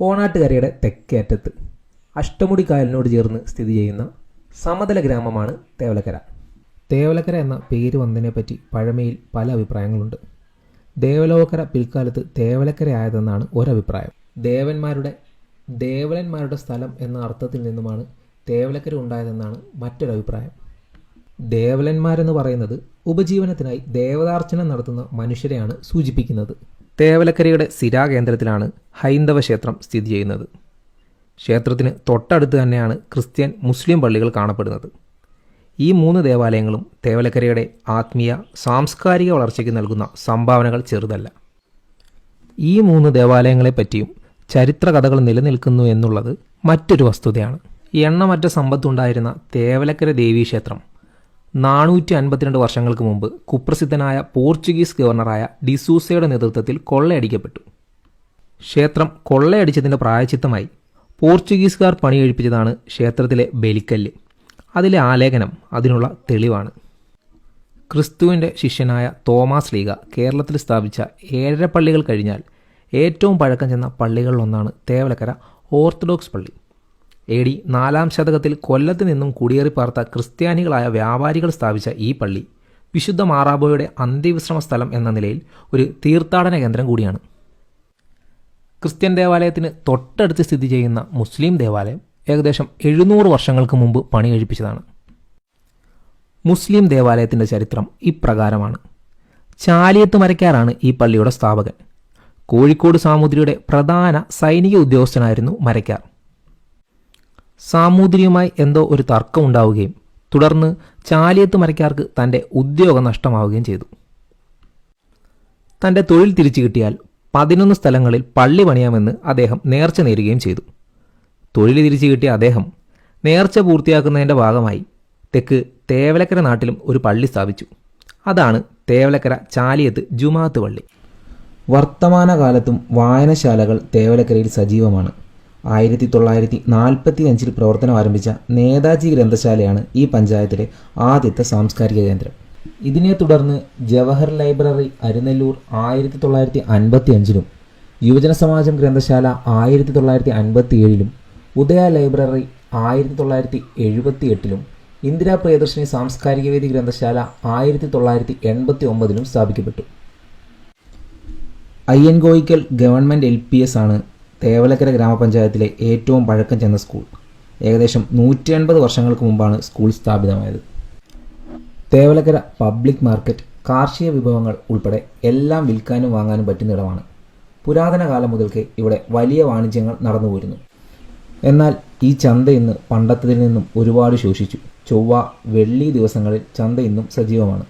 ഓണാട്ടുകരയുടെ തെക്കേറ്റത്ത് അഷ്ടമുടി കായലിനോട് ചേർന്ന് സ്ഥിതി ചെയ്യുന്ന സമതല ഗ്രാമമാണ് തേവലക്കര. തേവലക്കര എന്ന പേര് വന്നതിനെപ്പറ്റി പഴമയിൽ പല അഭിപ്രായങ്ങളുണ്ട്. ദേവലോകര പിൽക്കാലത്ത് തേവലക്കര ആയതെന്നാണ് ഒരഭിപ്രായം. ദേവന്മാരുടെ ദേവലന്മാരുടെ സ്ഥലം എന്ന അർത്ഥത്തിൽ നിന്നുമാണ് തേവലക്കര ഉണ്ടായതെന്നാണ് മറ്റൊരഭിപ്രായം. ദേവലന്മാരെന്ന് പറയുന്നത് ഉപജീവനത്തിനായി ദേവതാർച്ചന നടത്തുന്ന മനുഷ്യരെയാണ് സൂചിപ്പിക്കുന്നത്. തേവലക്കരയുടെ സിരാകേന്ദ്രത്തിലാണ് ഹൈന്ദവ ക്ഷേത്രം സ്ഥിതി ചെയ്യുന്നത്. ക്ഷേത്രത്തിന് തൊട്ടടുത്ത് തന്നെയാണ് ക്രിസ്ത്യൻ മുസ്ലിം പള്ളികൾ കാണപ്പെടുന്നത്. ഈ മൂന്ന് ദേവാലയങ്ങളും തേവലക്കരയുടെ ആത്മീയ സാംസ്കാരിക വളർച്ചയ്ക്ക് നൽകുന്ന സംഭാവനകൾ ചെറുതല്ല. ഈ മൂന്ന് ദേവാലയങ്ങളെപ്പറ്റിയും ചരിത്ര കഥകൾ നിലനിൽക്കുന്നു എന്നുള്ളത് മറ്റൊരു വസ്തുതയാണ്. എണ്ണമറ്റ സമ്പത്തുണ്ടായിരുന്ന തേവലക്കര ദേവീക്ഷേത്രം നാനൂറ്റി അൻപത്തിരണ്ട് വർഷങ്ങൾക്ക് മുമ്പ് കുപ്രസിദ്ധനായ പോർച്ചുഗീസ് ഗവർണറായ ഡിസൂസയുടെ നേതൃത്വത്തിൽ കൊള്ളയടിക്കപ്പെട്ടു. ക്ഷേത്രം കൊള്ളയടിച്ചതിന്റെ പ്രായച്ചിത്തമായി പോർച്ചുഗീസുകാർ പണിയെഴുപ്പിച്ചതാണ് ക്ഷേത്രത്തിലെ ബലിക്കല്ല്. അതിലെ ആലേഖനം അതിനുള്ള തെളിവാണ്. ക്രിസ്തുവിന്റെ ശിഷ്യനായ തോമാസ് ലീഗ കേരളത്തിൽ സ്ഥാപിച്ച ഏഴര പള്ളികൾ കഴിഞ്ഞാൽ ഏറ്റവും പഴക്കം ചെന്ന പള്ളികളിലൊന്നാണ് തേവലക്കര ഓർത്തഡോക്സ് പള്ളി. എ ഡി നാലാം ശതകത്തിൽ കൊല്ലത്ത് നിന്നും കുടിയേറി പാർത്ത ക്രിസ്ത്യാനികളായ വ്യാപാരികൾ സ്ഥാപിച്ച ഈ പള്ളി വിശുദ്ധ മാറാബോയുടെ അന്ത്യവിശ്രമ സ്ഥലം എന്ന നിലയിൽ ഒരു തീർത്ഥാടന കേന്ദ്രം കൂടിയാണ്. ക്രിസ്ത്യൻ ദേവാലയത്തിന് തൊട്ടടുത്ത് സ്ഥിതി ചെയ്യുന്ന മുസ്ലിം ദേവാലയം ഏകദേശം എഴുന്നൂറ് വർഷങ്ങൾക്ക് മുമ്പ് പണി കഴിപ്പിച്ചതാണ് മുസ്ലിം ദേവാലയത്തിന്റെ ചരിത്രം ഇപ്രകാരമാണ്. ചാലിയത്ത് മരക്കാരാണ് ഈ പള്ളിയുടെ സ്ഥാപകൻ. കോഴിക്കോട് സാമൂതിരിയുടെ പ്രധാന സൈനിക ഉദ്യോഗസ്ഥനായിരുന്നു മരക്കാർ. സാമൂതിരിയുമായി എന്തോ ഒരു തർക്കം ഉണ്ടാവുകയും തുടർന്ന് ചാലിയത്ത് മരക്കാർക്ക് തന്റെ ഉദ്യോഗം നഷ്ടമാവുകയും ചെയ്തു. തന്റെ തൊഴിൽ തിരിച്ചു കിട്ടിയാൽ പതിനൊന്ന് സ്ഥലങ്ങളിൽ പള്ളി പണിയാമെന്ന് അദ്ദേഹം നേർച്ച നേരുകയും ചെയ്തു. തൊഴിൽ തിരിച്ചു കിട്ടിയ അദ്ദേഹം നേർച്ച പൂർത്തിയാക്കുന്നതിന്റെ ഭാഗമായി തെക്ക് തേവലക്കര നാട്ടിലും ഒരു പള്ളി സ്ഥാപിച്ചു. അതാണ് തേവലക്കര ചാലിയത്ത് ജുമാത്ത് പള്ളി. വർത്തമാനകാലത്തും വായനശാലകൾ തേവലക്കരയിൽ സജീവമാണ്. ആയിരത്തി തൊള്ളായിരത്തി നാൽപ്പത്തി അഞ്ചിൽ പ്രവർത്തനം ആരംഭിച്ച നേതാജി ഗ്രന്ഥശാലയാണ് ഈ പഞ്ചായത്തിലെ ആദ്യത്തെ സാംസ്കാരിക കേന്ദ്രം. ഇതിനെ തുടർന്ന് ജവഹർ ലൈബ്രറി അരുനെല്ലൂർ ആയിരത്തി തൊള്ളായിരത്തി അൻപത്തി അഞ്ചിലും യുവജന സമാജം ഗ്രന്ഥശാല ആയിരത്തി തൊള്ളായിരത്തി അൻപത്തി ഏഴിലും ഉദയ ലൈബ്രറി ആയിരത്തി തൊള്ളായിരത്തി എഴുപത്തി എട്ടിലും ഇന്ദിരാ പ്രിയദർശിനി സാംസ്കാരിക വേദി ഗ്രന്ഥശാല ആയിരത്തി തൊള്ളായിരത്തി എൺപത്തി ഒമ്പതിലും സ്ഥാപിക്കപ്പെട്ടു. Ayyankoyickal government L P S ആണ് തേവലക്കര ഗ്രാമപഞ്ചായത്തിലെ ഏറ്റവും പഴക്കം ചെന്ന സ്കൂൾ. ഏകദേശം നൂറ്റി അൻപത് വർഷങ്ങൾക്ക് മുമ്പാണ് സ്കൂൾ സ്ഥാപിതമായത്. തേവലക്കര പബ്ലിക് മാർക്കറ്റ് കാർഷിക വിഭവങ്ങൾ ഉൾപ്പെടെ എല്ലാം വിൽക്കാനും വാങ്ങാനും പറ്റുന്ന ഇടമാണ്. പുരാതന കാലം മുതൽക്കേ ഇവിടെ വലിയ വാണിജ്യങ്ങൾ നടന്നു നടന്നുപോരുന്നു എന്നാൽ ഈ ചന്ത ഇന്ന് പണ്ടത്തതിൽ നിന്നും ഒരുപാട് ശോഷിച്ചു. ചൊവ്വ വെള്ളി ദിവസങ്ങളിൽ ചന്ത ഇന്നും സജീവമാണ്.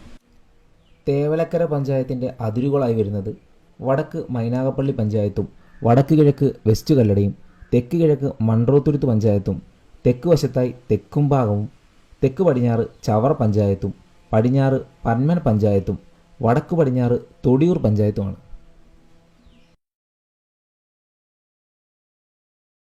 തേവലക്കര പഞ്ചായത്തിന്റെ അതിരുകളായി വരുന്നത് വടക്ക് മൈനാഗപ്പള്ളി പഞ്ചായത്തും വടക്ക് കിഴക്ക് വെസ്റ്റ് കല്ലടയും തെക്ക് കിഴക്ക് മൺട്രോത്തുരുത്ത് പഞ്ചായത്തും തെക്ക് വശത്തായി തെക്കുംഭാഗവും തെക്ക് പടിഞ്ഞാറ് ചവറ പഞ്ചായത്തും പടിഞ്ഞാറ് പന്മൻ പഞ്ചായത്തും വടക്ക് പടിഞ്ഞാറ് തൊടിയൂർ പഞ്ചായത്തുമാണ്.